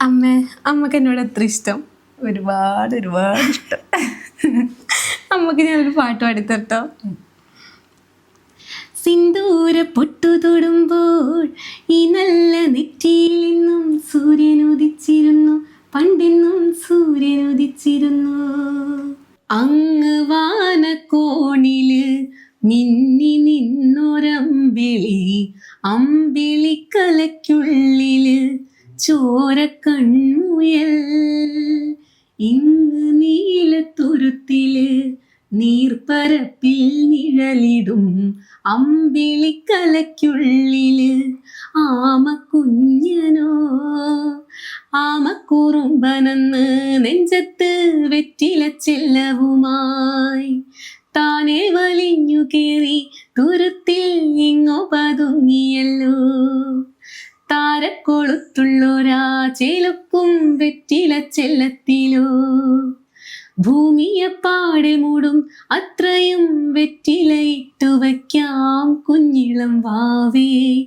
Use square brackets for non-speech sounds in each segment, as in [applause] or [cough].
അമ്മ അമ്മയ്ക്ക് എന്നോട് അത്ര ഇഷ്ടം? ഒരുപാട് ഒരുപാട് ഇഷ്ടം. അമ്മയ്ക്ക് ഞാനൊരു പാട്ട് പാടിത്തട്ടോ സിന്ദൂര പൊട്ടു തൊടുമ്പോൾ ഈ നല്ല നെറ്റിയിൽ നിന്നും സൂര്യൻ ഉദിച്ചിരുന്നു. പണ്ടെന്നും സൂര്യൻ ഉദിച്ചിരുന്നു. അങ്ങ് വാനക്കോണിൽ മിന്നി നിന്നൊരമ്പിളി അമ്പിളിക്കലയ്ക്കുള്ളിൽ ചോര കൺമുയൽ ഇങ്ങ് നീലത്തുരുത്തിൽ നീർപ്പരപ്പിൽ നിഴലിടും അമ്പിളിക്കലയ്ക്കുള്ളിൽ. ആമക്കുഞ്ഞനോ ആമക്കുറുമ്പനെന്ന് നെഞ്ചത്ത് വെറ്റില ചെല്ലവുമായി താനെ വലിഞ്ഞു കേറി തുരുത്തിൽ ഇങ്ങോ പതുങ്ങിയല്ലോ. താരക്കൊളുത്തുള്ളൊരാ ചേലൊക്കും വെറ്റില ചെല്ലത്തിലോ. ഭൂമിയെ പാടെ മൂടും അത്രയും വെറ്റിലയിട്ടു വയ്ക്കാം കുഞ്ഞിളം വാവേ.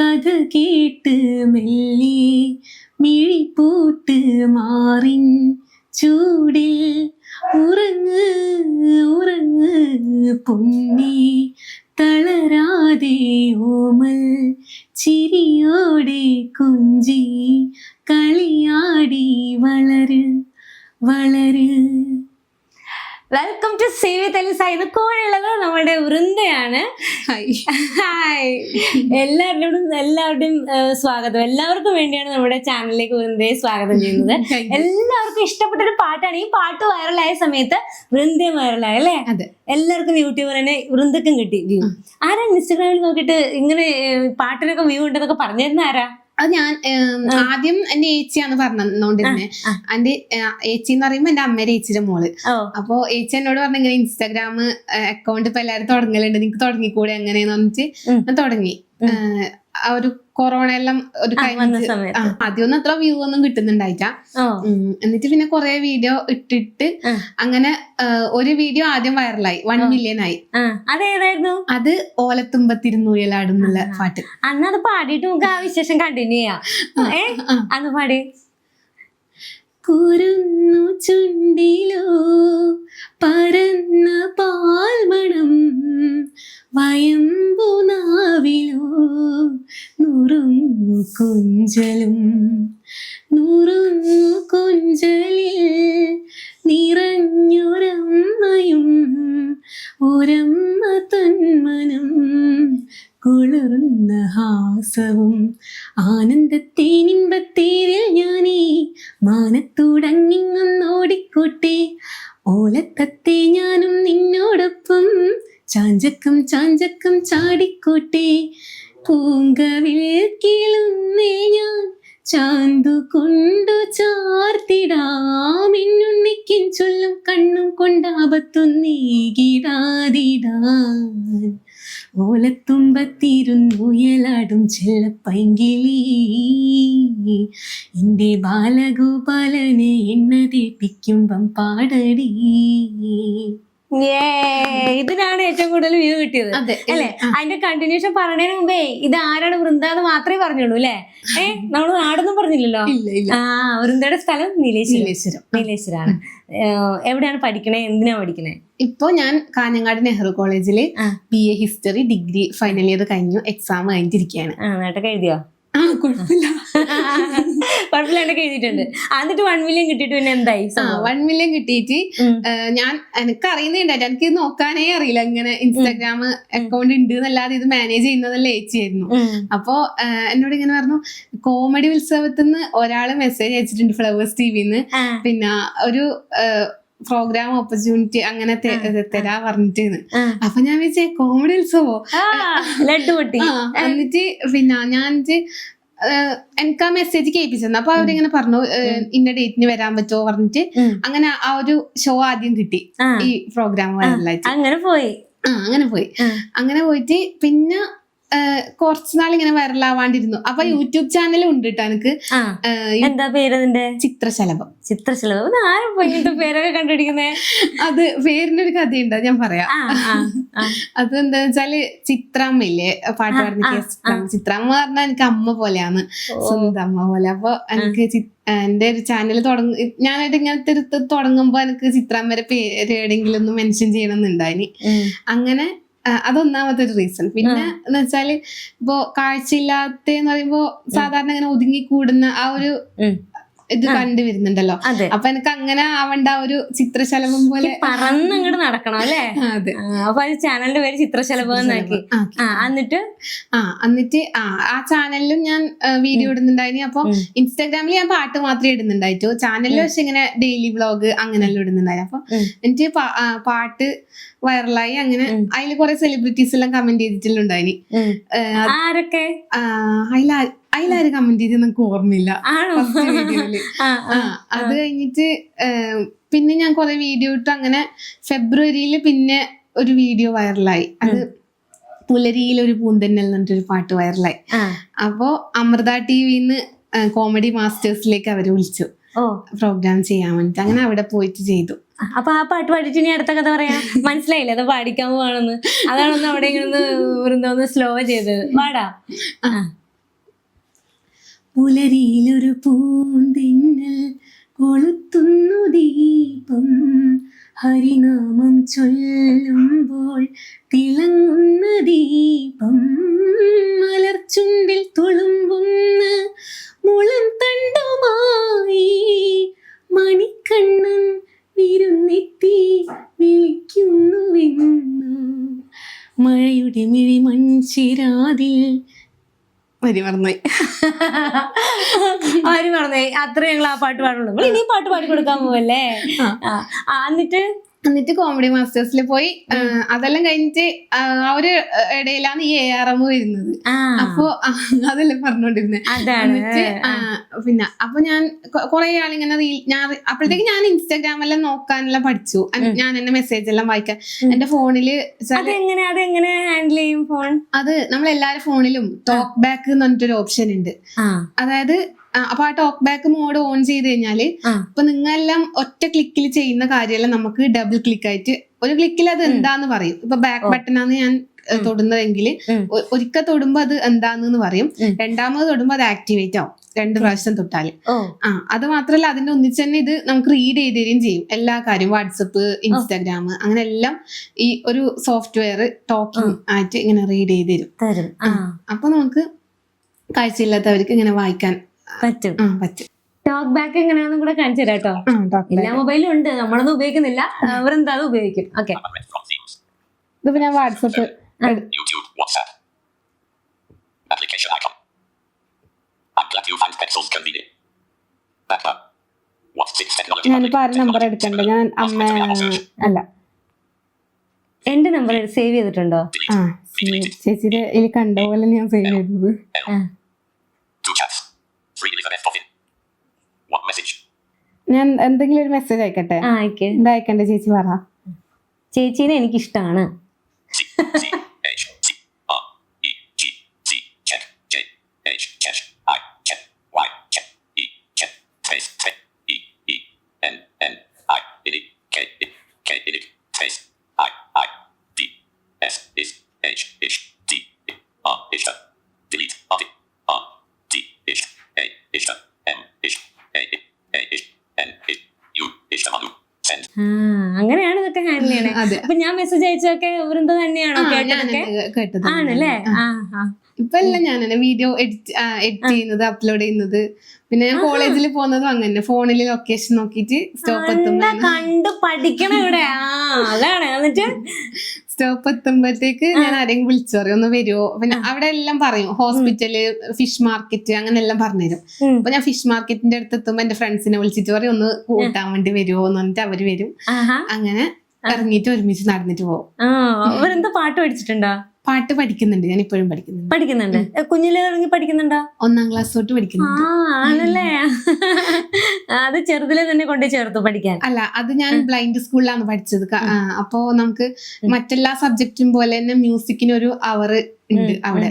കഥ കേട്ട് മെല്ലെ മിഴിപ്പൂട്ട് മാറിൻ ചൂടിൽ ഉറങ്ങ് ഉറങ്ങ് പൊന്നി. തളരാതെ ഓമൽ ചിരിയോടെ കുഞ്ചി കളിയാടി വളര് വളര് വെൽക്കം ടു സേവി തെലിസ ഇത് കൂടെയുള്ളത് നമ്മുടെ വൃന്ദയാണ്. ഹായ് എല്ലാവരോടും എല്ലാവരുടെയും സ്വാഗതം. എല്ലാവർക്കും വേണ്ടിയാണ് നമ്മുടെ ചാനലിലേക്ക് വൃന്ദയെ സ്വാഗതം ചെയ്യുന്നത്. [laughs] എല്ലാവർക്കും ഇഷ്ടപ്പെട്ട ഒരു പാട്ടാണ്. ഈ പാട്ട് വൈറലായ സമയത്ത് വൃന്ദയും വൈറലായ അല്ലേ. എല്ലാവർക്കും യൂട്യൂബർ തന്നെ വൃന്ദക്കും കിട്ടി വ്യൂ ആരാ ഇൻസ്റ്റഗ്രാമിൽ നോക്കിയിട്ട് ഇങ്ങനെ പാട്ടിനൊക്കെ വ്യൂ ഉണ്ടെന്നൊക്കെ പറഞ്ഞിരുന്ന ആരാ? അത് ഞാൻ ആദ്യം എന്റെ ഏച്ചിയാന്ന് പറഞ്ഞോണ്ടിരുന്നെ. എന്റെ ഏച്ചി എന്ന് പറയുമ്പോ എന്റെ അമ്മേരെ ഏച്ചിയുടെ മോൾ. അപ്പൊ ഏച്ചി എന്നോട് പറഞ്ഞ ഇങ്ങനെ ഇൻസ്റ്റാഗ്രാം അക്കൗണ്ട് ഇപ്പൊ എല്ലാരും തുടങ്ങലുണ്ട്. നിനക്ക് തുടങ്ങിക്കൂടെ എങ്ങനെയെന്ന് പറഞ്ഞിട്ട്. ഞാൻ തുടങ്ങി. ഒരു കൊറോണ എല്ലാം ഒരു ആദ്യമൊന്നും അത്ര വ്യൂ ഒന്നും കിട്ടുന്നുണ്ടായിട്ട എന്നിട്ട് പിന്നെ കുറെ വീഡിയോ ഇട്ടിട്ട് അങ്ങനെ ഒരു വീഡിയോ ആദ്യം വൈറലായി വൺ മില്യൺ ആയി. അതേതായിരുന്നു അത് ഓലത്തുമ്പത്തിരുന്നൂയലാടുന്നുള്ള പാട്ട്. അന്ന് അത് പാടിയിട്ട് നമുക്ക് ആ വിശേഷം കണ്ടിന്യൂ ചെയ്യാം. അന്ന് പാടി. കുരുന്നു ചുണ്ടിലോ പരന്ന പാൽമണം വയമ്പു നാവിലോ നുറുങ്ങു കൊഞ്ചലും നുറുങ്ങു കൊഞ്ചലിൽ നിറഞ്ഞൊരമ്മയും ഒരമ്മ തന്മനം കുളിർന്ന ഹാസവും ആനന്ദത്തേനിമ്പത്തേരിൽ ഞാനേ മാനത്തൂടങ്ങിങ്ങൊന്നോടിക്കോട്ടെ ഓലത്തത്തെ ഞാനും നിന്നോടൊപ്പം ചാഞ്ചക്കം ചാഞ്ചക്കം ചാടിക്കോട്ടെ. പൂങ്കവിൽ കീളുന്നേ ഞാൻ ചാന്തു കൊണ്ടു ചാർത്തിടാം. എന്നുണ്ണിക്കിൻ ചൊല്ലും കണ്ണും കൊണ്ടാപത്തൊന്നീകിടാതിടാൻ ഓലത്തുമ്പത്തിരുന്നുയലാടും ചെല്ലപ്പൈങ്കിളി. എന്റെ ബാലഗോപാലനെ എണ്ണ തേപ്പിക്കുമ്പം പാടടി. ഇതിനാണ് ഏറ്റവും കൂടുതൽ വ്യൂ കിട്ടിയത്. അല്ലെ? അതിന്റെ കണ്ടിന്യൂഷൻ പറഞ്ഞതിന് മുമ്പേ ഇത് ആരാണ് വൃന്ദ എന്ന് മാത്രമേ പറഞ്ഞുള്ളൂ അല്ലെ? ഏ നമ്മൾ നാടൊന്നും പറഞ്ഞില്ലല്ലോ? ആ വൃന്ദയുടെ സ്ഥലം നീലേശ്വരം. നീലേശ്വരം. നീലേശ്വരാണ്. എവിടെയാണ് പഠിക്കണേ? എന്തിനാ പഠിക്കണേ? ഇപ്പോ ഞാൻ കാഞ്ഞങ്ങാട് നെഹ്റു കോളേജിൽ ആ. B A history degree final year കഴിഞ്ഞു എക്സാം കഴിഞ്ഞിരിക്കുകയാണ്. ആ നേട്ടൊക്കെ എഴുതിയോ? കുഴപ്പമില്ല. [laughs] കുഴപ്പമില്ലാണ്ടൊക്കെ എഴുതിയിട്ടുണ്ട്. എന്നിട്ട് വൺ മില്യൺ കിട്ടിയിട്ട് പിന്നെ എന്തായി വൺ മില്യൺ കിട്ടിയിട്ട് ഞാൻ എനിക്ക് അറിയുന്നുണ്ടായിട്ട് എനിക്ക് നോക്കാനേ അറിയില്ല. ഇങ്ങനെ ഇൻസ്റ്റാഗ്രാം അക്കൗണ്ട് ഉണ്ട് എന്നല്ലാതെ ഇത് മാനേജ് ചെയ്യുന്നതല്ല ഏച്ചിയായിരുന്നു. അപ്പോ എന്നോട് ഇങ്ങനെ പറഞ്ഞു കോമഡി ഉത്സവത്തിൽ നിന്ന് ഒരാൾ മെസ്സേജ് അയച്ചിട്ടുണ്ട് ഫ്ലവേഴ്സ് ടി വിന്ന് പിന്നെ ഒരു പ്രോഗ്രാം ഓപ്പർച്യൂണിറ്റി അങ്ങനെ തരാ പറഞ്ഞിട്ട് അപ്പൊ ഞാൻ വിചാരിച്ചേ കോമഡി ഉത്സവോ? ലഡ്ഡു പൊട്ടി എന്നിട്ട് പിന്നെ ഞാൻ എനിക്ക് ആ മെസ്സേജ് കേൾപ്പിച്ചിരുന്നു. അപ്പൊ അവരിങ്ങനെ പറഞ്ഞു ഇന്ന ഡേറ്റിന് വരാൻ പറ്റുമോ പറഞ്ഞിട്ട്. അങ്ങനെ ആ ഒരു ഷോ ആദ്യം കിട്ടി. ഈ പ്രോഗ്രാം അങ്ങനെ പോയി. ആ അങ്ങനെ പോയി. അങ്ങനെ പോയിട്ട് പിന്നെ കുറച്ച് നാൾ ഇങ്ങനെ വൈറലാവാണ്ടിരുന്നു. അപ്പൊ യൂട്യൂബ് ചാനലും ഉണ്ട് കേട്ടോ എനിക്ക് എന്താ പേര് ചിത്രശലഭം. ചിത്രശലഭം. ആരും ഇങ്ങനത്തെ പേരൊക്കെ കണ്ടുപിടിക്കുന്നേ? അത് പേരിനൊരു കഥയുണ്ട് ഉണ്ടോ ഞാൻ പറയാം. അത് എന്താ വെച്ചാൽ ചിത്രമ്മയില്ലേ പാട്ട് പാടുന്ന ചിത്രമ്മ. പറഞ്ഞാൽ എനിക്ക് അമ്മ പോലെയാണ്. സ്വന്തം അമ്മ പോലെ. അപ്പൊ എനിക്ക് എന്റെ ഒരു ചാനൽ തുടങ്ങ ഞാനായിട്ട് ഇങ്ങനെ തിരുത്ത് തുടങ്ങുമ്പോ എനിക്ക് ചിത്രമ്മയുടെ പേര് എവിടെയെങ്കിലും ഒന്ന് മെൻഷൻ ചെയ്യണമെന്നുണ്ടായിനി. അങ്ങനെ അതൊന്നാമത്തെ ഒരു റീസൺ പിന്നെ എന്ന് വെച്ചാൽ ഇപ്പോ കാഴ്ചയില്ലാത്ത പറയുമ്പോ സാധാരണ ഇങ്ങനെ ഒതുങ്ങി കൂടുന്ന ആ ഒരു. ഇത് കണ്ടു വരുന്നുണ്ടല്ലോ. അപ്പൊ എനിക്ക് അങ്ങനെ ആവണ്ട ഒരു ചിത്രശലഭം പോലെ പറന്ന് അങ്ങോട്ട് നടക്കണം അല്ലേ? [laughs] അപ്പൊ അത് ചാനലിന്റെ പേര് ചിത്രശലഭം എന്നാക്കി. എന്നിട്ട്? ആ എന്നിട്ട് ആ ആ ചാനലിലും ഞാൻ വീഡിയോ ഇടുന്നുണ്ടായിനി അപ്പൊ. ഇൻസ്റ്റാഗ്രാമിൽ ഞാൻ പാട്ട് മാത്രമേ ഇടുന്നുണ്ടായിട്ടു ചാനലിൽ പക്ഷെ ഇങ്ങനെ ഡെയിലി വ്ളോഗ് അങ്ങനെല്ലാം ഇടുന്നുണ്ടായി അപ്പൊ. എനിക്ക് പാട്ട് വൈറലായി. അങ്ങനെ. അതിൽ കുറെ സെലിബ്രിറ്റീസ് എല്ലാം കമന്റ് ചെയ്തിട്ടുണ്ടായിനി. ആരൊക്കെ? അതിൽ അതിലാരും കമന്റ് ചെയ്ത് നമുക്ക് ഓർമ്മയില്ല. അത് കഴിഞ്ഞിട്ട് പിന്നെ ഞാൻ കുറെ വീഡിയോ ഇട്ടു അങ്ങനെ ഫെബ്രുവരിയിൽ പിന്നെ ഒരു വീഡിയോ വൈറലായി അത് പുലരിയിൽ ഒരു പൂന്തന്നൽ എന്നിട്ടൊരു പാട്ട് വൈറലായി. അപ്പോ അമൃത ടി വിന്ന് കോമഡി മാസ്റ്റേഴ്സിലേക്ക് അവർ വിളിച്ചു. പ്രോഗ്രാം ചെയ്യാൻ വേണ്ടിട്ട്. അങ്ങനെ അവിടെ പോയിട്ട് ചെയ്തു. അപ്പൊ ആ പാട്ട് പാടിയിട്ട് ഇനി അടുത്ത കഥ പറയാ. മനസ്സിലായില്ല? അത് പാടിക്കാൻ പോവാണെന്ന്. അതാണൊന്ന് അവിടെ ഇങ്ങനെ വൃന്ദൊന്ന് സ്ലോ ചെയ്തത്. പാടാ. പുലരിയിലൊരു പൂന്തിന്നൽ കൊളുത്തുന്നു ദീപം. ഹരിനാമം ചൊല്ലുമ്പോൾ തിളങ്ങുന്ന ദീപം. മലർച്ചുണ്ടിൽ തുളുമ്പുന്ന മുളം തണ്ടുമായി മണിക്കണ്ണൻ വിരുന്നെത്തി വിളിക്കുന്നുവെന്നു. മഴയുടെ മിഴി മൺചിരാതിൽ വരി മറന്നുപോയി. [laughs] ആര് മറന്നുപോയി. അത്ര ഞങ്ങൾ ആ പാട്ട് പാടുള്ളൂ. ഇനിയും ഇനി പാട്ട് പാടി കൊടുക്കാൻ പോവല്ലേ? എന്നിട്ട് എന്നിട്ട് കോമഡി മാസ്റ്റേഴ്സിൽ പോയി. അതെല്ലാം കഴിഞ്ഞിട്ട് ആ ഒരു ഇടയിലാണ് ഈ എ ആർ എം വരുന്നത്. അപ്പോ അതെല്ലാം പറഞ്ഞോണ്ടിരുന്നത് എന്നിട്ട് പിന്നെ അപ്പൊ ഞാൻ കൊറേ ആളിങ്ങനെ റീൽ ഞാൻ അപ്പോഴത്തേക്ക് ഞാൻ ഇൻസ്റ്റാഗ്രാമെല്ലാം നോക്കാനെല്ലാം പഠിച്ചു. ഞാൻ എന്നെ മെസ്സേജ് എല്ലാം വായിക്കാൻ. എന്റെ ഫോണിൽ അതെങ്ങനെ അതെങ്ങനെ ഹാൻഡിൽ ചെയ്യും ഫോൺ അത് നമ്മൾ എല്ലാരും ഫോണിലും ടോക്ക് ബാക്ക് എന്ന് പറഞ്ഞിട്ടൊരു ഓപ്ഷൻ ഉണ്ട്. അതായത് അപ്പൊ ആ ടോക്ക് ബാക്ക് മോഡ് ഓൺ ചെയ്ത് കഴിഞ്ഞാൽ അപ്പൊ നിങ്ങളെല്ലാം ഒറ്റ ക്ലിക്കിൽ ചെയ്യുന്ന കാര്യമെല്ലാം നമുക്ക് ഡബിൾ ക്ലിക്ക് ആയിട്ട്. ഒരു ക്ലിക്കിൽ അത് എന്താന്ന് പറയും. ഇപ്പൊ ബാക്ക് ബട്ടൺ ബട്ടണാണ് ഞാൻ തൊടുന്നതെങ്കിൽ. ഒരിക്കൽ തൊടുമ്പോ അത് എന്താന്ന് പറയും. രണ്ടാമത് തൊടുമ്പോ അത് ആക്ടിവേറ്റ് ആവും. രണ്ട് പ്രാവശ്യം തൊട്ടാൽ. ആ അത് മാത്രല്ല അതിന്റെ ഒന്നിച്ച് തന്നെ ഇത് നമുക്ക് റീഡ് ചെയ്ത് തരികയും ചെയ്യും. എല്ലാ കാര്യവും വാട്സപ്പ് ഇൻസ്റ്റാഗ്രാം അങ്ങനെ എല്ലാം ഈ ഒരു സോഫ്റ്റ്വെയർ ടോക്കിംഗ് ആയിട്ട് ഇങ്ങനെ റീഡ് ചെയ്ത് തരും. അപ്പൊ നമുക്ക് കാഴ്ചയില്ലാത്തവർക്ക് ഇങ്ങനെ വായിക്കാൻ പറ്റും പറ്റും. ടോക്ക് ബാക്ക് എങ്ങനെയാണെന്നും കൂടെ കാണിച്ചു തരാം കേട്ടോ. എല്ലാ മൊബൈലും ഉണ്ട് നമ്മളൊന്നും ഉപയോഗിക്കുന്നില്ല. അവരെന്താ അത് ഉപയോഗിക്കും? ഓക്കെ ഇതിപ്പോ ഞാൻ WhatsApp YouTube, WhatsApp. Application icon. I'm glad you find pencils convenient. Backpack. What's six technology? ഞാനിപ്പോ ആരും നമ്പർ എടുക്കണ്ട? ഞാൻ അമ്മ അല്ല. എന്റെ നമ്പർ സേവ് ചെയ്തിട്ടുണ്ടോ? ആ. ചേച്ചിയുടെ ഇതിൽ കണ്ട പോലെ ഞാൻ സേവ് ചെയ്തത്. Message. ഞാൻ എന്തെങ്കിലും ഒരു മെസ്സേജ് അയക്കട്ടെ? ആ അയക്ക്. എന്താ അയക്കണ്ടേ? ചേച്ചി പറ. ചേച്ചീനെ എനിക്ക് അങ്ങനെയാണ് ഇതൊക്കെ ഹാൻഡിൽ ചെയ്യണേ. അതെ. അപ്പൊ ഞാൻ മെസ്സേജ് അയച്ചൊക്കെ വൃന്ദ തന്നെയാണോ കേട്ടതൊക്കെ? ആണല്ലേ? ഇപ്പൊ എല്ലാം ഞാൻ തന്നെ വീഡിയോ എഡിറ്റ് എഡിറ്റ് ചെയ്യുന്നത് അപ്ലോഡ് ചെയ്യുന്നത്. പിന്നെ ഞാൻ കോളേജിൽ പോകുന്നതും അങ്ങനെ ഫോണിൽ ലൊക്കേഷൻ നോക്കിട്ട് സ്റ്റോപ്പ് എത്തുന്നു കണ്ട് പഠിക്കണം ഇവിടെ. അതാണ്. എന്നിട്ട്? [laughs] സ്റ്റോപ്പ് എത്തുമ്പോഴത്തേക്ക് ഞാൻ ആരെങ്കിലും വിളിച്ചു പറയും ഒന്ന് വരുമോ പിന്നെ അവിടെ എല്ലാം പറയും ഹോസ്പിറ്റൽ ഫിഷ് മാർക്കറ്റ് അങ്ങനെ എല്ലാം പറഞ്ഞുതരും. അപ്പൊ ഞാൻ ഫിഷ് മാർക്കറ്റിന്റെ അടുത്ത് എത്തുമ്പോ എന്റെ ഫ്രണ്ട്സിനെ വിളിച്ചിട്ട് പറയും ഒന്ന് കൂട്ടാൻ വേണ്ടി വരുമോ എന്ന് പറഞ്ഞിട്ട് അവർ വരും. അങ്ങനെ ഇറങ്ങിയിട്ട് ഒരുമിച്ച് നടന്നിട്ട് പോകും അവരെന്താ പാട്ട് പഠിച്ചിട്ടുണ്ടോ? പാട്ട് പഠിക്കുന്നുണ്ട് ഞാൻ ഇപ്പോഴും പഠിക്കുന്നുണ്ട്. പഠിക്കുന്നുണ്ട്. കുഞ്ഞിലെ ഇറങ്ങി പഠിക്കുന്നുണ്ടോ? ഒന്നാം ക്ലാസ് തൊട്ട് പഠിക്കുന്നുണ്ട്. ആണല്ലേ. അത് ചെറുതിലെ തന്നെ കൊണ്ട് ചേർത്തു പഠിക്കാൻ. അല്ല അത് ഞാൻ ബ്ലൈൻഡ് സ്കൂളിലാണ് പഠിച്ചത്. അപ്പോ നമുക്ക് മറ്റെല്ലാ സബ്ജക്റ്റും പോലെ തന്നെ മ്യൂസിക്കിന് ഒരു അവർ ഉണ്ട് അവിടെ.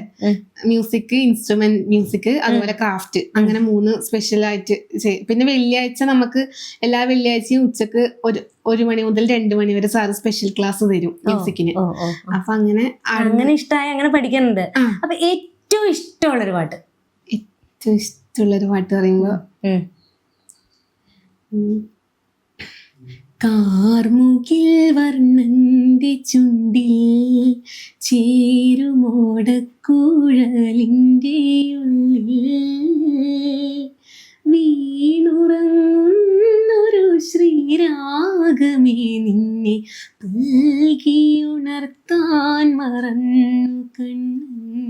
മ്യൂസിക് ഇൻസ്ട്രുമെന്റ് മ്യൂസിക് അതുപോലെ ക്രാഫ്റ്റ് അങ്ങനെ മൂന്ന് സ്പെഷ്യൽ ആയിട്ട് ചെയ്യും പിന്നെ വെള്ളിയാഴ്ച നമുക്ക് എല്ലാ വെള്ളിയാഴ്ചയും ഉച്ചയ്ക്ക് ഒരു ഒരു മണി മുതൽ രണ്ട് മണി വരെ സാറ് സ്പെഷ്യൽ ക്ലാസ് തരും മ്യൂസിക്കിന്. അപ്പൊ അങ്ങനെ അങ്ങനെ ഇഷ്ടമായി അങ്ങനെ പഠിക്കുന്നുണ്ട്. അപ്പൊ ഏറ്റവും ഇഷ്ടമുള്ളൊരു പാട്ട്? ഏറ്റവും ഇഷ്ടമുള്ളൊരു പാട്ട് പറയുമ്പോ. കാർമുകിൽ വർണന്റെ ചുണ്ടിൽ ചേരുമോടക്കൂഴലിന്റെ ഉള്ളിൽ വീണുറങ്ങുന്നൊരു ശ്രീരാഗമേ നിന്നെ പുൽകിയുണർത്താൻ മറന്നു കണ്ണു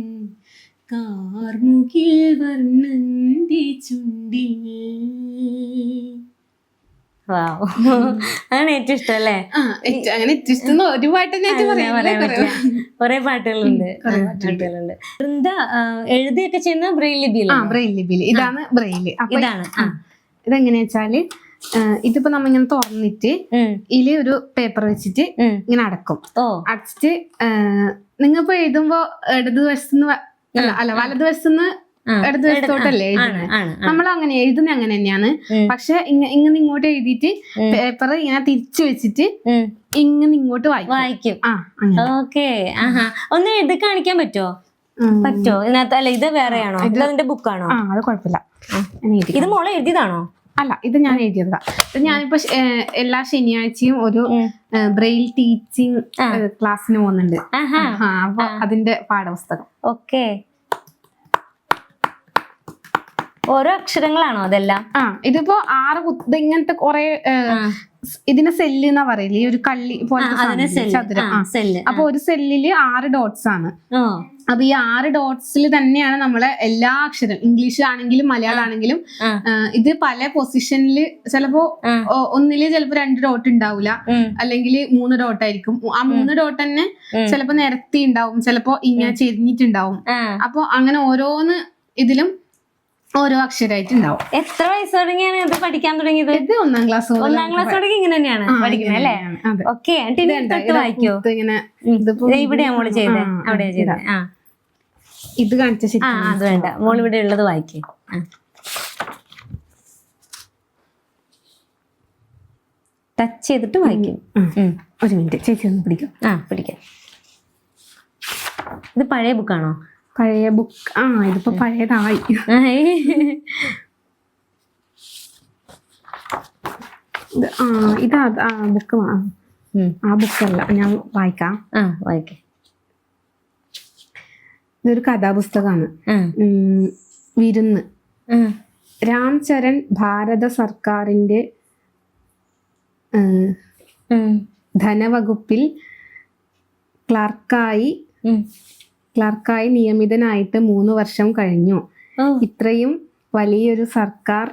കാർമുകിൽ വർണന്റെ Wow. അതാണ് ഏറ്റവും ഇഷ്ടം അല്ലേ? അങ്ങനെ ഏറ്റവും- ഇഷ്ടം ഒരു പാട്ട് കൊറേ പാട്ടുകളുണ്ട്. പാട്ടുകളുണ്ട്. പാട്ടുകളുണ്ട്. വൃന്ദ എഴുതിയൊക്കെ ചെയ്യുന്ന ബ്രെയിൽ ലിപിയിൽ ബ്രെയിൽ ലിപിയിൽ ഇതാണ് ബ്രെയിൽ ഇതാണ്. ഇതെങ്ങനെയാ വെച്ചാൽ ഇതിപ്പോ നമ്മ ഇങ്ങനെ തുറന്നിട്ട് ഇതിൽ ഇതിൽ ഒരു പേപ്പർ വെച്ചിട്ട് ഇങ്ങനെ അടക്കും. അടച്ചിട്ട് നിങ്ങളിപ്പോ എഴുതുമ്പോ ഇടതുവശത്തുനിന്ന് അല്ല വലതുവശത്തുനിന്ന് ആണ് എഴുതുന്നത് നമ്മൾ അങ്ങനെ എഴുതുന്ന അങ്ങനെ തന്നെയാണ് പക്ഷെ ഇങ്ങ- ഇങ്ങനെ ഇങ്ങോട്ട് എഴുതിയിട്ട് പേപ്പർ ഇങ്ങനെ തിരിച്ചു വെച്ചിട്ട് ഇങ്ങനെ ഇങ്ങോട്ട് വായിക്കും. വായിക്കും. ഓക്കെ ആഹാ. ഒന്ന് എഴുതി കാണിക്കാൻ പറ്റുമോ പറ്റോ? ഇതിനകത്ത് അല്ല ഇത് വേറെയാണോ? ഇത് അതിന്റെ ബുക്കാണോ? ആ അത് കുഴപ്പമില്ല. ഇത് മോളെ എഴുതിയതാണോ? അല്ല ഇത് ഞാൻ എഴുതിയതാ. ഇത് ഞാനിപ്പോ എല്ലാ ശനിയാഴ്ചയും ഒരു. Braille teaching. ക്ലാസ്സിന് പോകുന്നുണ്ട്. അപ്പൊ അതിന്റെ പാഠപുസ്തകം. ഓക്കെ. ഓരോ അക്ഷരങ്ങളാണോ അതെല്ലാം? ആ ഇതിപ്പോ ആറ് കുത്ത് ഇങ്ങനത്തെ കൊറേ ഇതിന് സെല്ല് എന്നാ പറയില്ല ഈ ഒരു കള്ളി പോലെ ചതുരം. അപ്പൊ ഒരു സെല്ലിൽ ആറ് ഡോട്ട്സ് ആണ്. അപ്പൊ ഈ ആറ് ഡോട്ട്സിൽ തന്നെയാണ് നമ്മളെ എല്ലാ അക്ഷരം ഇംഗ്ലീഷിലാണെങ്കിലും മലയാളം ആണെങ്കിലും ഇത് പല പൊസിഷനിൽ ചിലപ്പോ ഒന്നിൽ ചിലപ്പോ രണ്ട് ഡോട്ട് ഉണ്ടാവില്ല അല്ലെങ്കിൽ മൂന്ന് ഡോട്ട് ആയിരിക്കും. ആ മൂന്ന് ഡോട്ട് തന്നെ. ചിലപ്പോ നിരത്തി ഉണ്ടാവും ചിലപ്പോ ഇങ്ങനെ ചെരിഞ്ഞിട്ടുണ്ടാവും. അപ്പൊ അങ്ങനെ ഓരോന്ന് ഇതിലും ഓരോ അക്ഷരമായിട്ട് ഉണ്ടാവും എത്ര വയസ്സ് തുടങ്ങിയാണ് ഇത് പഠിക്കാൻ തുടങ്ങിയത്? ഇത് ഒന്നാം ക്ലാസ് ഒന്നാം ക്ലാസ് തുടങ്ങി ഇങ്ങനെ തന്നെയാണ് പഠിക്കുന്നത് അല്ലേ? ഓക്കെ വായിക്കോ? ഇങ്ങനെ ഇവിടെയാ മോൾ ചെയ്തത് അവിടെയാ ആ ഇത്. കാണിച്ച ആ അത് വേണ്ട. മോൾ ഇവിടെ ഉള്ളത് വായിക്കേ. ടച്ച് ചെയ്തിട്ട് വായിക്കും. ഒരു മിനിറ്റ്. ചേച്ചി ഒന്ന് പിടിക്കും. ആ പിടിക്കാം. ഇത് പഴയ ബുക്കാണോ പഴയ ബുക്ക് ആ ഇതിപ്പോ പഴയതായി. ആ ഇത് ആ ബുക്ക് ആ ബുക്കല്ല ഞാൻ വായിക്കാം. ആ വായിക്കേ. ഇതൊരു കഥാപുസ്തകമാണ്. വിരുന്ന്. രാംചരൺ ഭാരത സർക്കാരിന്റെ ധനവകുപ്പിൽ ക്ലർക്കായി. ക്ലർക്കായി നിയമിതനായിട്ട് മൂന്ന് വർഷം കഴിഞ്ഞു. ഇത്രയും വലിയൊരു സർക്കാർ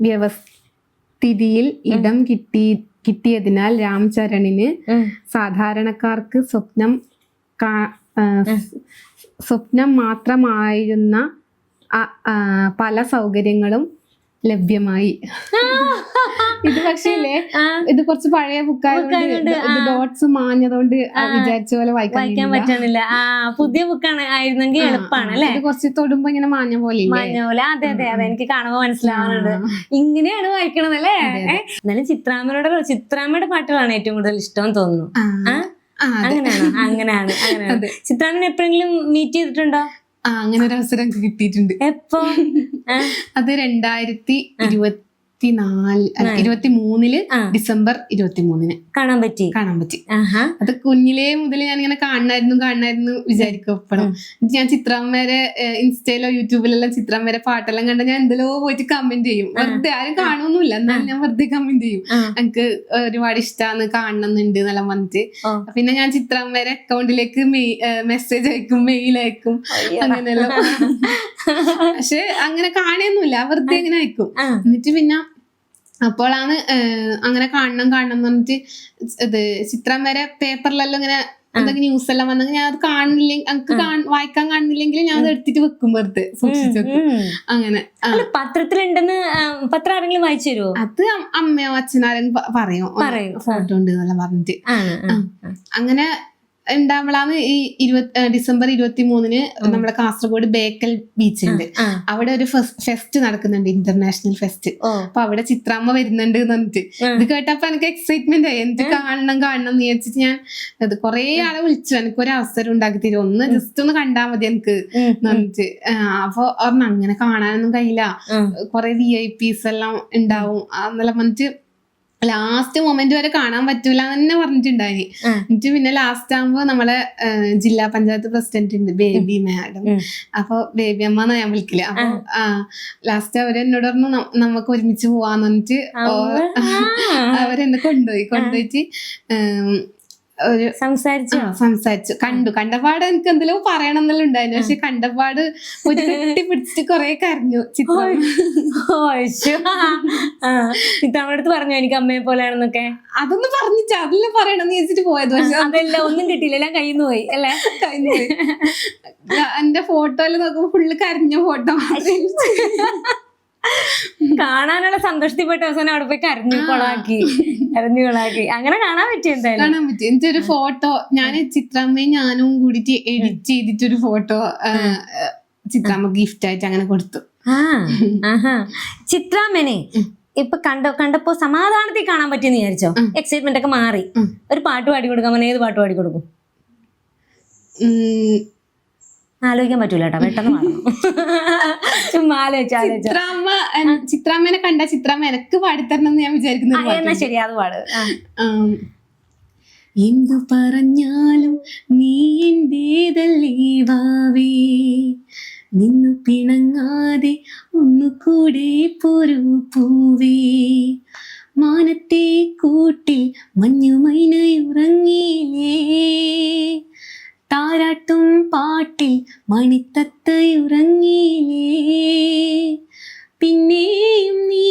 വ്യവസ്ഥിതിയിൽ ഇടം കിട്ടി കിട്ടിയതിനാൽ രാംചരണിന് സാധാരണക്കാർക്ക് സ്വപ്നം സ്വപ്നം മാത്രമായിരുന്ന പല സൗകര്യങ്ങളും ലഭ്യമായി. ഇത് പക്ഷേ ഇത് കുറച്ച് പഴയ ബുക്കായതുകൊണ്ട് ഡോട്ട്സ് മാഞ്ഞതുകൊണ്ട് വിചാരിച്ച പോലെ വായിക്കാൻ പറ്റണില്ല പുതിയ ബുക്കാണ് ആയിരുന്നെങ്കിൽ എളുപ്പമാണ് അല്ലെ? കുറച്ച് തൊടുമ്പോ ഇങ്ങനെ മാഞ്ഞ പോലെ മാഞ്ഞ പോലെ. അതെ അതെ അതെ. എനിക്ക് കാണുമ്പോ മനസ്സിലാവുന്നുണ്ട്. ഇങ്ങനെയാണ് വായിക്കണത് അല്ലേ? എന്നാലും ചിത്രാമ്മയുടെ ചിത്രാമ്മയുടെ പാട്ടുകളാണ് ഏറ്റവും കൂടുതൽ ഇഷ്ടം എന്ന് തോന്നുന്നു. അങ്ങനെയാണോ? അങ്ങനെയാണ് അങ്ങനെയാണ്. ചിത്രാമ്മനെ എപ്പോഴെങ്കിലും മീറ്റ് ചെയ്തിട്ടുണ്ടോ? അങ്ങനെ ഒരു അവസരം കിട്ടിയിട്ടുണ്ട്. എപ്പോ? അത് രണ്ടായിരത്തി ഇരുപത്തിനാല് അല്ല, ഇരുപത്തി മൂന്നിൽ ഡിസംബർ ഇരുപത്തി മൂന്നിന് കാണാൻ പറ്റി. കാണാൻ പറ്റി. അത് കുഞ്ഞിലേ മുതൽ ഞാൻ ഇങ്ങനെ കാണണായിരുന്നു കാണണായിരുന്നു വിചാരിക്കും എപ്പോഴും ഞാൻ ചിത്രാമ്മേരെ ഇൻസ്റ്റയിലോ യൂട്യൂബിലെല്ലാം ചിത്രാമ്മേരെ പാട്ടെല്ലാം കണ്ട ഞാൻ എന്തെല്ലോ പോയിട്ട് കമന്റ് ചെയ്യും. വെറുതെ ആരും കാണുമൊന്നുമില്ല എന്നാലും ഞാൻ വെറുതെ കമന്റ് ചെയ്യും. എനിക്ക് ഒരുപാട് ഇഷ്ടമാണ് കാണണമെന്നുണ്ട് എന്നെല്ലാം വന്നിട്ട് പിന്നെ ഞാൻ ചിത്രാമ്മേരെ അക്കൗണ്ടിലേക്ക് മെസ്സേജ് അയക്കും മെയിൽ അയക്കും അങ്ങനെയല്ലോ. [laughs] പക്ഷെ അങ്ങനെ കാണുന്നില്ല വെറുതെ അങ്ങനെ അയക്കും. എന്നിട്ട് പിന്നെ അപ്പോഴാണ് അങ്ങനെ കാണണം കാണണം എന്ന് പറഞ്ഞിട്ട് ഇത് ചിത്രം വരെ പേപ്പറിലെല്ലാം ഇങ്ങനെ എന്തെങ്കിലും ന്യൂസ് എല്ലാം വന്നെങ്കിൽ ഞാൻ അത് കാണില്ലെങ്കിൽ എനിക്ക് വായിക്കാൻ കാണുന്നില്ലെങ്കിൽ ഞാൻ അത് എടുത്തിട്ട് വെക്കും വെറുതെ സൂക്ഷിച്ചു അങ്ങനെ പത്രത്തിലുണ്ടെന്ന് പത്രം ആരെങ്കിലും വായിച്ചു തരുമോ അത് അമ്മയോ അച്ഛനാരും പറയും. ഫോട്ടോ ഉണ്ട് എന്നെല്ലാം പറഞ്ഞിട്ട്. അങ്ങനെ ഉണ്ടാവുമ്പോഴാണ് ഈ ഇരുപത്തി ഡിസംബർ ഇരുപത്തി മൂന്നിന് നമ്മുടെ കാസർഗോഡ് ബേക്കൽ ബീച്ച് ഉണ്ട് അവിടെ ഒരു ഫെസ്റ്റ് നടക്കുന്നുണ്ട് ഇന്റർനാഷണൽ ഫെസ്റ്റ്. അപ്പൊ അവിടെ ചിത്രാമ്മ വരുന്നുണ്ട് എന്ന് പറഞ്ഞിട്ട് ഇത് കേട്ടപ്പോ എനിക്ക് എക്സൈറ്റ്മെന്റ് ആയി. എന്ത് കാണണം കാണണം എന്ന് വിചാരിച്ചിട്ട് ഞാൻ അത് കൊറേ ആളെ വിളിച്ചു. എനിക്ക് ഒരു അവസരം ഉണ്ടാക്കി തരും. ഒന്ന് ജസ്റ്റ് ഒന്ന് കണ്ടാ മതി എനിക്ക് ഉം, എന്ന് പറഞ്ഞിട്ട്. ആ, അപ്പൊ പറഞ്ഞു അങ്ങനെ കാണാനൊന്നും കഴിയില്ല. കൊറേ വി ഐ പീസ് എല്ലാം ഉണ്ടാവും. എന്നെല്ലാം പറഞ്ഞിട്ട് ലാസ്റ്റ് മൊമെന്റ് വരെ കാണാൻ പറ്റൂല എന്നെ തന്നെ പറഞ്ഞിട്ടുണ്ടായി എന്നിട്ട് പിന്നെ ലാസ്റ്റ് ആകുമ്പോ നമ്മളെ ജില്ലാ പഞ്ചായത്ത് പ്രസിഡന്റ് ഉണ്ട് ബേബി മാഡം. അപ്പൊ ബേബി അമ്മ എന്നാ ഞാൻ വിളിക്കില്ല? അപ്പൊ ആ. ലാസ്റ്റ് അവർ എന്നോട് പറഞ്ഞു നമുക്ക് ഒരുമിച്ച് പോവാന്ന് പറഞ്ഞിട്ട് അവരെന്നെ കൊണ്ടുപോയി. കൊണ്ടുപോയിട്ട് ഒരു സംസാരിച്ചു? സംസാരിച്ചു. കണ്ടു. കണ്ടപാട് എനിക്ക് എന്തെല്ലോ പറയണം എന്നെല്ലാം ഉണ്ടായിരുന്നു. പക്ഷെ കണ്ടപാട് ഒരു കെട്ടി പിടിച്ചിട്ട് കൊറേ കരഞ്ഞു ചിത്രം. ചിത്രമ്മയുടെ അടുത്ത് പറഞ്ഞു എനിക്ക് അമ്മയെ പോലെയാണെന്നൊക്കെ? അതൊന്നും പറഞ്ഞിട്ട് അതെല്ലാം പറയണം എന്ന് ചോദിച്ചിട്ട് പോയത്. പക്ഷെ അതെല്ലാം ഒന്നും കിട്ടിയില്ല. എല്ലാം കയ്യിൽ നിന്ന് പോയി അല്ലേ? കഴിഞ്ഞു പോയി. എന്റെ ഫോട്ടോയിൽ നോക്കുമ്പോ ഫുള്ള് കരഞ്ഞ ഫോട്ടോ കാണാനുള്ള സന്തോഷത്തിൽ പോയിട്ട് അവസാനം അവിടെ പോയി കരഞ്ഞു കൊളാക്കി. കരഞ്ഞു കൊളാക്കി. അങ്ങനെ കാണാൻ പറ്റി എന്തായാലും? കാണാൻ പറ്റി. എന്റെ ഒരു ഫോട്ടോ ഞാൻ ചിത്രാമ്മയും ഞാനും കൂടിയിട്ട് എഡിറ്റ് ചെയ്തിട്ടൊരു ഫോട്ടോ ചിത്രാമ്മ ഗിഫ്റ്റ് ആയിട്ട് അങ്ങനെ കൊടുത്തു. ചിത്രാമ്മനെ ഇപ്പൊ കണ്ടോ കണ്ടപ്പോ സമാധാനത്തിൽ കാണാൻ പറ്റിയെന്ന് വിചാരിച്ചോ? എക്സൈറ്റ്മെന്റ് ഒക്കെ മാറി. ഒരു പാട്ട് പാടി കൊടുക്കാൻ പറഞ്ഞാൽ ഏത് പാട്ട് പാടി കൊടുക്കും? ആലോചിക്കാൻ പറ്റൂല കേട്ടോ. പെട്ടെന്ന് പാടണം [laughs] ചുമ്മാ ആലോചിച്ചു ആലോചിച്ചു ചിത്രാമ്മ എൻ- ചിത്രാമ്മേനെ കണ്ട ചിത്രാമ്മ എനക്ക് പാടിത്തരണം എന്ന് ഞാൻ വിചാരിക്കുന്ന ഒരു എന്നാ പാട്ടുണ്ട്. ശരി അത് പാട് ആ. ആം. എന്തു പറഞ്ഞാലും നീ എന്റേതല്ലേ വാവേ നിന്നു പിണങ്ങാതെ ഒന്നുകൂടെ പൊരു പൂവേ മാനത്തെ കൂട്ടിൽ മഞ്ഞുമൈനയുറങ്ങിയില്ലേ താരാട്ടും പാട്ടിൽ മണിത്തത്തയുറങ്ങിയില്ലേ പിന്നെയും നീ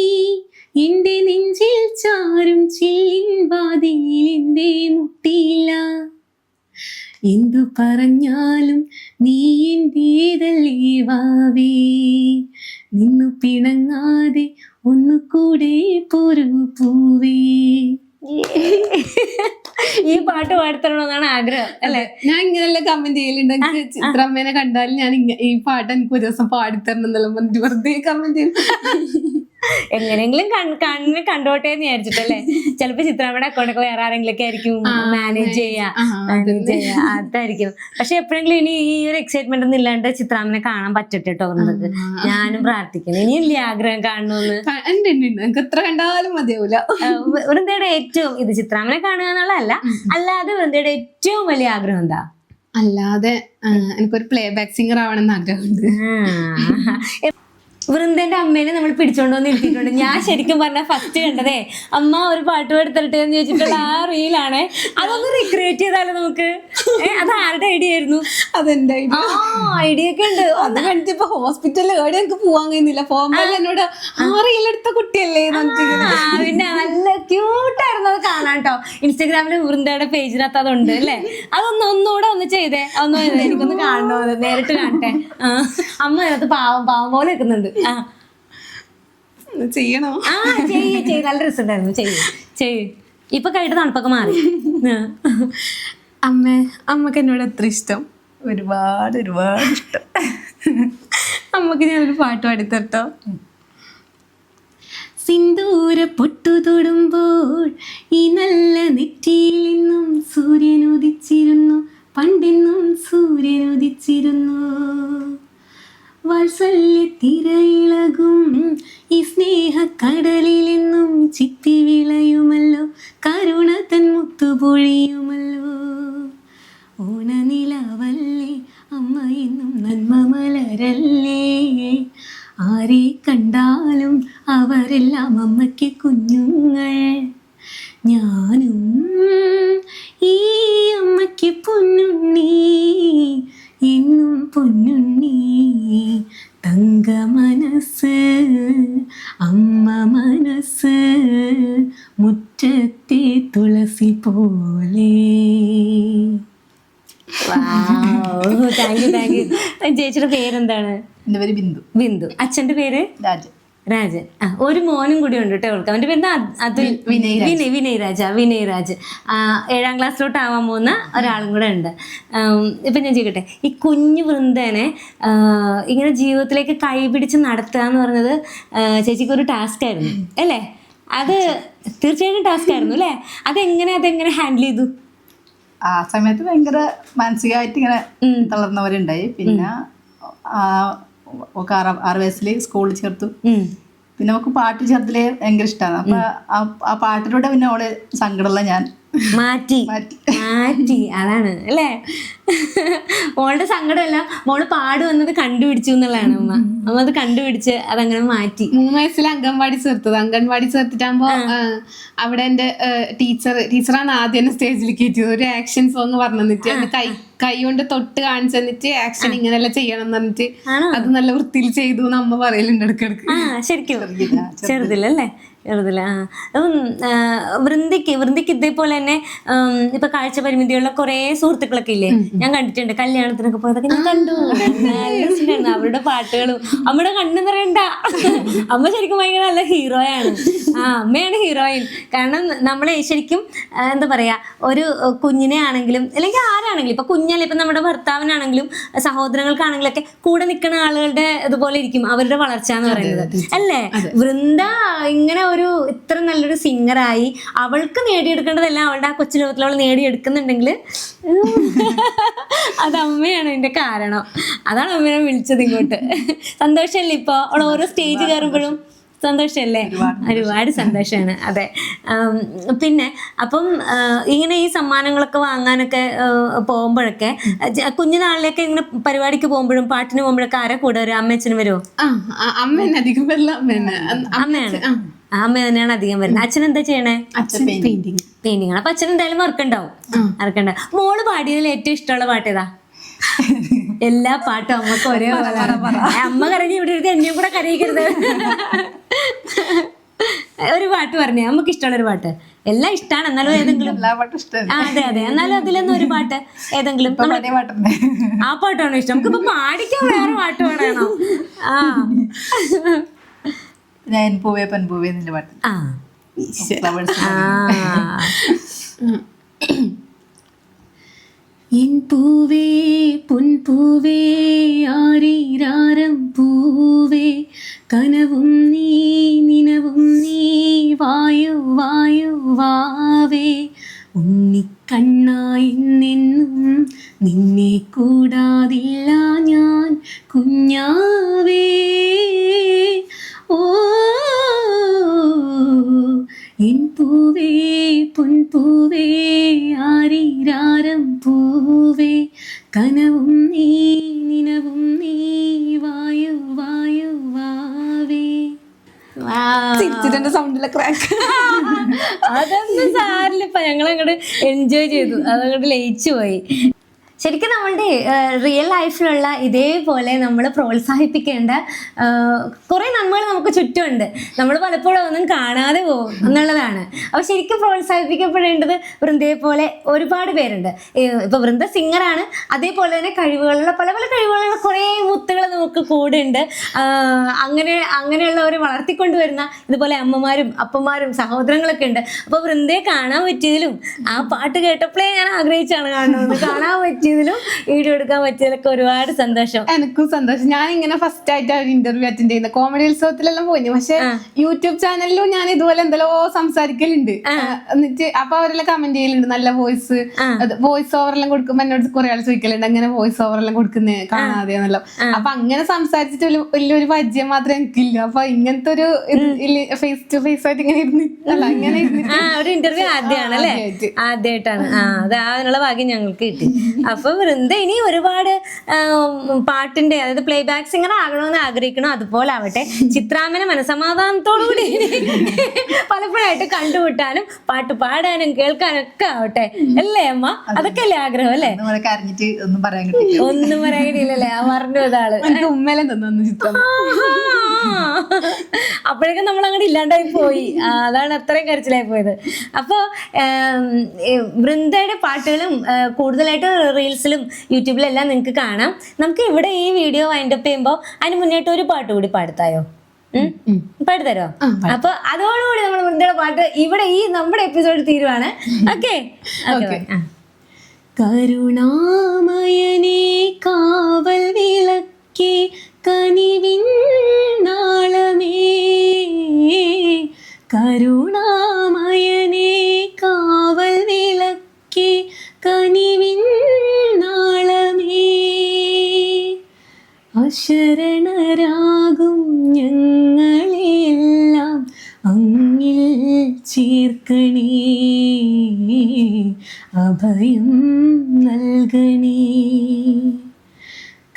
എന്റെ നെഞ്ചിൽ ചാരും ചില്ലിൻ വാതിലിൽ എന്റെ മുട്ടിയില്ല? എന്തു പറഞ്ഞാലും നീ എന്റേതല്ലേ വാവേ? നിന്നു പിണങ്ങാതെ ഒന്നു കൂടെ പൊരു പൂവേ. [laughs] ഈ പാട്ട് പാടിത്തരണമെന്നാണ് ആഗ്രഹം അല്ലെ? ഞാൻ ഇങ്ങനെയുള്ള കമന്റ് ചെയ്യലുണ്ട്. ചിത്രമ്മേനെ കണ്ടാൽ ഞാൻ ഈ പാട്ട് എനിക്ക് ഒരു ദിവസം പാടിത്തരണം എന്നെല്ലാം പറഞ്ഞിട്ട് വെറുതെ കമന്റ് ചെയ്യും [laughs] എങ്ങനെയെങ്കിലും കണ് കണ്ണിന് കണ്ടോട്ടെ എന്ന് വിചാരിച്ചിട്ടല്ലേ? ചിലപ്പോ ചിത്രാമ്മയുടെ അക്കൗണ്ടൊക്കെ വേറെ ആരെങ്കിലും ഒക്കെ ആയിരിക്കും മാനേജ് ചെയ്യാ. മാനേജ് ചെയ്യാ അതായിരിക്കും. പക്ഷെ എപ്പോഴെങ്കിലും ഇനി ഈ ഒരു എക്സൈറ്റ്മെന്റ് ഒന്നും ഇല്ലാണ്ട് ചിത്രാമ്മനെ കാണാൻ പറ്റട്ടെ കേട്ടോ നമുക്ക് ഞാനും പ്രാർത്ഥിക്കുന്നു. ഇനിയില്ലേ ആഗ്രഹം കാണണമെന്ന് എത്ര കണ്ടാലും മതിയാവില്ല വൃന്ദയുടെ ഏറ്റവും ഇത് ചിത്രാമ്മനെ കാണുക എന്നുള്ളതല്ല അല്ലാതെ വൃന്ദയുടെ ഏറ്റവും വലിയ ആഗ്രഹം എന്താ? അല്ലാതെ എനിക്കൊരു പ്ലേ ബാക്ക് സിംഗർ ആവണമെന്ന് ആഗ്രഹമുണ്ട്. വൃന്ദന്റെ അമ്മേനെ നമ്മൾ പിടിച്ചോണ്ട് വന്ന് ഇരുത്തിയിട്ടുണ്ട്. ഞാൻ ശരിക്കും പറഞ്ഞ ഫസ്റ്റ് കണ്ടതേ അമ്മ ഒരു പാട്ട് പാടിത്തരട്ടെ എന്ന് ചോദിച്ചിട്ടുള്ള ആ റീലാണ് അതൊന്ന് റിക്രിയേറ്റ് ചെയ്താലോ നമുക്ക്? അത് ആരുടെ ഐഡിയ ആയിരുന്നു? അതെന്റെ ആ ഐഡിയ ഒക്കെ ഉണ്ട്. അത് കണ്ടിപ്പോ ഹോസ്പിറ്റലിൽ എവിടെ എനിക്ക് പോവാൻ കഴിയുന്നില്ല. പോകുമ്പോൾ എന്നോട് ആ റീലെടുത്ത കുട്ടിയല്ലേ? നമുക്ക് ആ, പിന്നെ നല്ല ക്യൂട്ടായിരുന്നു അത് കാണാൻ കേട്ടോ ഇൻസ്റ്റാഗ്രാമിൽ വൃന്ദയുടെ പേജിനകത്ത് അതുണ്ട് അല്ലേ? അതൊന്ന് ഒന്നുകൂടെ ഒന്ന് ചെയ്തേ. ഒന്ന്. [laughs] എനിക്കൊന്ന് കാണണോ? നേരിട്ട് കാണട്ടെ. അമ്മ അതിനകത്ത് പാവം പാവം പോലെ നിൽക്കുന്നുണ്ട്. ആ. ചെയ്യണോ? ആ ചെയ്യ് ചെയ്യ്. നല്ല രസമുണ്ടായിരുന്നു ചെയ്യ് ചെയ്യ്. ഇപ്പൊ കഴിട്ട് തണുപ്പൊക്കെ മാറി. അമ്മ അമ്മയ്ക്ക് എന്നോട് എത്ര ഇഷ്ടം. ഒരുപാട് ഒരുപാട് ഇഷ്ടം. അമ്മയ്ക്ക് ഞാനൊരു പാട്ട് പാടിത്തരട്ടോ. സിന്ദൂര പൊട്ടു തൊടുമ്പോൾ ഈ നല്ല നെറ്റിയിൽ നിന്നും സൂര്യൻ ഉദിച്ചിരുന്നു പണ്ടെന്നും സൂര്യൻ ഉദിച്ചിരുന്നു വാത്സല്യ തിരയിളകും ഈ സ്നേഹക്കടലിൽ നിന്നും ചിത്തി വിളയുമല്ലോ കരുണ തൻ മുത്തുപൊഴിയുമല്ലോ. ഓണനിലാവല്ലേ അമ്മ എന്നും നന്മ മലരല്ലേ? ആരെ കണ്ടാലും അവരെല്ലാം അമ്മയ്ക്ക് കുഞ്ഞുങ്ങൾ. ഞാനും ഈ അമ്മയ്ക്ക് പൊന്നുണ്ണി. എന്നും പൊന്നുണ്ണി. തങ്ക മനസ്സ് അമ്മ മനസ്സ് മുറ്റത്തെ തുളസി പോലെ. താങ്ക് യു താങ്ക് യു ചേച്ചിയുടെ പേരെന്താണ്? എന്റെ പേര് ബിന്ദു. ബിന്ദു. അച്ഛന്റെ പേര്? രാജൻ. രാജൻ. ആ ഒരു മോനും കൂടി ഉണ്ട് കേട്ടോ അവൾക്ക്. അവന്റെ പേര് അതുൽ വിനയ് വിനയ് രാജ വിനയ് രാജ്. ആ, ഏഴാം ക്ലാസ്സിലോട്ട് ആവാൻ പോകുന്ന ഒരാളും കൂടെ ഉണ്ട്. ഇപ്പം ഞാൻ ചോദിക്കട്ടെ ഈ കുഞ്ഞു വൃന്ദനെ ഇങ്ങനെ ജീവിതത്തിലേക്ക് കൈപിടിച്ച് നടത്തുക എന്ന് പറഞ്ഞത് ചേച്ചിക്ക് ഒരു ടാസ്ക് ആയിരുന്നു അല്ലേ? അത് തീർച്ചയായിട്ടും ടാസ്ക് ആയിരുന്നു അല്ലേ? അതെങ്ങനെ അതെങ്ങനെ ഹാൻഡിൽ ചെയ്തു? ആ സമയത്ത് ഭയങ്കര മാനസികമായിട്ട് ഇങ്ങനെ തളർന്നവരുണ്ടായി. പിന്നെ ഒക്കെ ആറ് ആറ് വയസ്സിൽ സ്കൂളിൽ ചേർത്തു. പിന്നെ നമുക്ക് പാട്ട് ചേർത്തിൽ ഭയങ്കര ഇഷ്ടമാണ് അപ്പൊ ആ- പാട്ടിലൂടെ പിന്നെ അവൾ സങ്കടമുള്ള ഞാൻ മാറ്റി. മാറ്റി. മാറ്റി. അതാണ്. അല്ലേ? മോളുടെ സങ്കടമല്ല മോൾ പാട് വന്നത് കണ്ടുപിടിച്ചു എന്നുള്ളതാണ് അമ്മ അമ്മ അത് കണ്ടുപിടിച്ച് അതങ്ങനെ മാറ്റി. മൂന്ന് വയസ്സിൽ അംഗൻവാടി ചേർത്തത്. അംഗൻവാടി ചേർത്തിട്ടാകുമ്പോ അവിടെ എന്റെ ടീച്ചർ ടീച്ചറാണ് ആദ്യം സ്റ്റേജിൽ കയറ്റിയത്. ഒരു ആക്ഷൻ സോങ് പറഞ്ഞു തന്നിട്ട് അത് കൈ കൈ കൊണ്ട് തൊട്ട് കാണിച്ചു തന്നിട്ട് ആക്ഷൻ ഇങ്ങനെയല്ല ചെയ്യണം എന്ന് പറഞ്ഞിട്ട് അത് നല്ല വൃത്തിയിൽ ചെയ്തു എന്ന് അമ്മ പറയലുണ്ട് ഇടക്കിടക്ക് ശരിക്കും. ചെറുതിലല്ലേ? ചെറുതില്ല അപ്പം വൃന്ദിക്ക് വൃന്ദിക്ക് ഇതേപോലെ തന്നെ ഇപ്പൊ കാഴ്ച പരിമിതിയുള്ള കുറെ സുഹൃത്തുക്കളൊക്കെ ഇല്ലേ? ഞാൻ കണ്ടിട്ടുണ്ട്. കല്യാണത്തിനൊക്കെ പോയതൊക്കെ ഞാൻ കണ്ടു. അവരുടെ പാട്ടുകളും. അമ്മയുടെ കണ്ണു നിറയണ്ട അമ്മ ശരിക്കും ഭയങ്കര നല്ല ഹീറോയാണ്. ആ അമ്മയാണ് ഹീറോയിൻ. കാരണം നമ്മളെ ശരിക്കും എന്താ പറയാ ഒരു കുഞ്ഞിനെ ആണെങ്കിലും അല്ലെങ്കിൽ ആരാണെങ്കിലും ഇപ്പൊ കുഞ്ഞല്ലേ ഇപ്പൊ നമ്മുടെ ഭർത്താവിനാണെങ്കിലും സഹോദരങ്ങൾക്കാണെങ്കിലും ഒക്കെ കൂടെ നിൽക്കുന്ന ആളുകളുടെ ഇതുപോലെ ഇരിക്കും. അവരുടെ വളർച്ച എന്ന് പറയുന്നത്. അല്ലേ? വൃന്ദ ഇങ്ങനെ ഒരു ഇത്ര നല്ലൊരു സിംഗറായി അവൾക്ക് നേടിയെടുക്കേണ്ടതെല്ലാം അവളുടെ ആ കൊച്ചു ലോകത്തിൽ അവൾ നേടിയെടുക്കുന്നുണ്ടെങ്കിൽ [laughs] അത് അമ്മയാണ് ഇതിന്റെ കാരണം. അതാണ് അമ്മേനെ വിളിച്ചത് ഇങ്ങോട്ട്. സന്തോഷമല്ലേ ഇപ്പൊ? അവൾ ഓരോ സ്റ്റേജ് കയറുമ്പോഴും സന്തോഷല്ലേ? ഒരുപാട് സന്തോഷമാണ് അതെ. പിന്നെ അപ്പം ഇങ്ങനെ ഈ സമ്മാനങ്ങളൊക്കെ വാങ്ങാനൊക്കെ പോകുമ്പോഴൊക്കെ കുഞ്ഞുനാളിലേക്ക് ഇങ്ങനെ പരിപാടിക്ക് പോകുമ്പോഴും പാട്ടിന് പോകുമ്പോഴൊക്കെ ആരെ കൂടെ വരും അമ്മച്ചനും വരുമോ അമ്മ അധികം വരില്ല അമ്മയാണ്. അമ്മ തന്നെയാണ് അധികം വരുന്നത്. അച്ഛൻ എന്താ ചെയ്യണേ? അച്ഛൻ പെയിന്റിങ് പെയിന്റിങ് ആണ് അപ്പൊ അച്ഛൻ എന്തായാലും വർക്കുണ്ടാവും വർക്കുണ്ടാവും മോൾ പാടിയതിൽ ഏറ്റവും ഇഷ്ടമുള്ള പാട്ട് ഏതാ? [laughs] എല്ലാ പാട്ടും അമ്മയ്ക്ക് ഒരേ പോലെ അമ്മ കരഞ്ഞ് ഇവിടെ ഇരുത്തി എന്നെയും കൂടെ കരയിക്കരുത്. [laughs] ഒരു പാട്ട് പറഞ്ഞേ നമുക്ക് ഇഷ്ടമുള്ള ഒരു പാട്ട്. എല്ലാം ഇഷ്ടമാണ് എന്നാലും ഏതെങ്കിലും എല്ലാ പാട്ടും ഇഷ്ടമാണ് അതെ അതെ. എന്നാലും അതിലൊന്നും ഒരു പാട്ട് [laughs] ഏതെങ്കിലും ആ പാട്ടാണോ ഇഷ്ടം? നമുക്കിപ്പോ പാടിക്കാൻ വേറെ പാട്ട് പാടാണോ ആ. ഞാൻ പൂവേ പൻപൂവേ എന്നുള്ള പാട്ട്. പൂവേ പൊൻപൂവേ ആരീരാരം പൂവേ കനവും നീ നിനവും നീ വായു വായു വാവേ. ഉണ്ണിക്കണ്ണായി നിന്നും നിന്നെ കൂടാതില്ല ഞാൻ കുഞ്ഞാവേ. ഓ പൂവേ പൊൻപൂവേ ആരീരാരം പൂവേ കനവും നീ നിനവും നീ വായു വായു വാവേ. ചിരിച്ചിട്ടെന്റെ സൗണ്ടിലെ ക്രാക്ക് അതൊന്നും സാരില്ല. ഇപ്പൊ ഞങ്ങൾ അങ്ങോട്ട് എൻജോയ് ചെയ്തു. അതങ്ങോട്ട് ലയിച്ചു പോയി. ശരിക്കും നമ്മളുടെ റിയൽ ലൈഫിലുള്ള ഇതേപോലെ നമ്മൾ പ്രോത്സാഹിപ്പിക്കേണ്ട കുറേ നന്മകൾ നമുക്ക് ചുറ്റുമുണ്ട്. നമ്മൾ പലപ്പോഴും ഒന്നും കാണാതെ പോകും എന്നുള്ളതാണ്. അപ്പോൾ ശരിക്കും പ്രോത്സാഹിപ്പിക്കപ്പെടേണ്ടത് വൃന്ദയെ പോലെ ഒരുപാട് പേരുണ്ട്. ഇപ്പൊ വൃന്ദ സിംഗറാണ് അതേപോലെ തന്നെ കഴിവുകളുള്ള പല പല കഴിവുകളുള്ള കുറേ മുത്തുകൾ നമുക്ക് കൂടെ ഉണ്ട് അങ്ങനെ അങ്ങനെയുള്ളവരെ വളർത്തിക്കൊണ്ടുവരുന്ന ഇതുപോലെ അമ്മമാരും അപ്പന്മാരും സഹോദരങ്ങളൊക്കെ ഉണ്ട്. അപ്പോൾ വൃന്ദയെ കാണാൻ പറ്റിയതിലും ആ പാട്ട് കേട്ടപ്പോഴേ ഞാൻ ആഗ്രഹിച്ചാണ് കാണുന്നത്. കാണാൻ പറ്റിയതിലും വീഡിയോ എടുക്കാൻ പറ്റിയതിലൊക്കെ ഒരുപാട് സന്തോഷം. എനിക്കും സന്തോഷം. ഞാൻ ഇങ്ങനെ ഫസ്റ്റ് ആയിട്ട് ഒരു ഇന്റർവ്യൂ അറ്റൻഡ് ചെയ്യുന്നത്. കോമഡി ഉത്സവത്തിലെല്ലാം പോയി. പക്ഷെ യൂട്യൂബ് ചാനലിലും ഞാൻ ഇതുപോലെ എന്തെല്ലോ സംസാരിക്കലുണ്ട്. എന്നിട്ട് അപ്പൊ അവരെല്ലാം കമന്റ് ചെയ്യലുണ്ട്. നല്ല വോയിസ് വോയിസ് ഓവർ എല്ലാം കൊടുക്കുമ്പോ എന്നോട് കുറെ ആൾ ചോദിക്കലുണ്ട്. അങ്ങനെ വോയിസ് ഓവർ എല്ലാം കൊടുക്കുന്നേ? കാണാതെ എന്നല്ലോ. അപ്പൊ അങ്ങനെ സംസാരിച്ചിട്ട് വലിയ- വലിയൊരു പരിചയം മാത്രമേ എനിക്കില്ല. അപ്പൊ ഇങ്ങനത്തെ ഒരു ഫേസ് ടു ഫേസ് ആയിട്ട് ഇങ്ങനെ ഇരുന്ന്. അല്ല ഇങ്ങനെ ഇരുന്നിട്ട്. ഒരു ഇന്റർവ്യൂ ആദ്യമാണ് അല്ലേ. ആദ്യമായിട്ടാണ്. ആ അത് അതിനുള്ള ഭാഗ്യം ഞങ്ങൾക്ക് കിട്ടി. [laughs] അപ്പൊ വൃന്ദ ഇനി ഒരുപാട് പാട്ടിന്റെ അതായത് പ്ലേ ബാക്ക് സിംഗർ ആകണമെന്ന് ആഗ്രഹിക്കണോ? അതുപോലെ ആവട്ടെ ചിത്രാമനെ മനസമാധാനത്തോടുകൂടി പലപ്പോഴായിട്ട് കണ്ടുമുട്ടാനും പാട്ട് പാടാനും കേൾക്കാനും ഒക്കെ ആവട്ടെ. അല്ലേ അമ്മ? അതൊക്കെ അല്ലേ ആഗ്രഹം അല്ലേ? കരഞ്ഞിട്ട് ഒന്നും പറയാൻ കിട്ടില്ല ഒന്നും പറയാനില്ലല്ലേ ആ പറഞ്ഞു ഇതാൾ ഉമ്മേലും തന്നു ചിത്രം. അപ്പോഴേക്കും നമ്മൾ അങ്ങോട്ട് ഇല്ലാണ്ടായി പോയി. അതാണ് അത്രയും കരച്ചിലായി പോയത്. അപ്പോൾ വൃന്ദയുടെ പാട്ടുകളും കൂടുതലായിട്ട് കൂടുതലായിട്ട് റീൽസിലും യൂട്യൂബിലെല്ലാം നിങ്ങൾക്ക് കാണാം. നമുക്ക് ഇവിടെ ഈ വീഡിയോ വൈൻഡപ്പ് ചെയ്യുമ്പോൾ അതിന് മുന്നേട്ട് ഒരു പാട്ട് കൂടി പാടുത്തായോ? പാടുത്തരോ അപ്പൊ അതോടുകൂടി നമ്മൾ മുന്നേ പാട്ട് ഇവിടെ ഈ നമ്മുടെ എപ്പിസോഡ് തീരുവാണ്. ഓക്കെ കരുണാമയനെ കാവൽ വിളക്കേ കനിവിൻ ശരണരാകും ഞങ്ങളെല്ലാം. അങ്ങിൽ ചേർക്കണേ അഭയം നൽകണേ.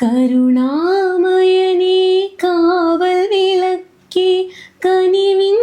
കരുണാമയനെ കാവൽ വിളക്കി കനിവിൻ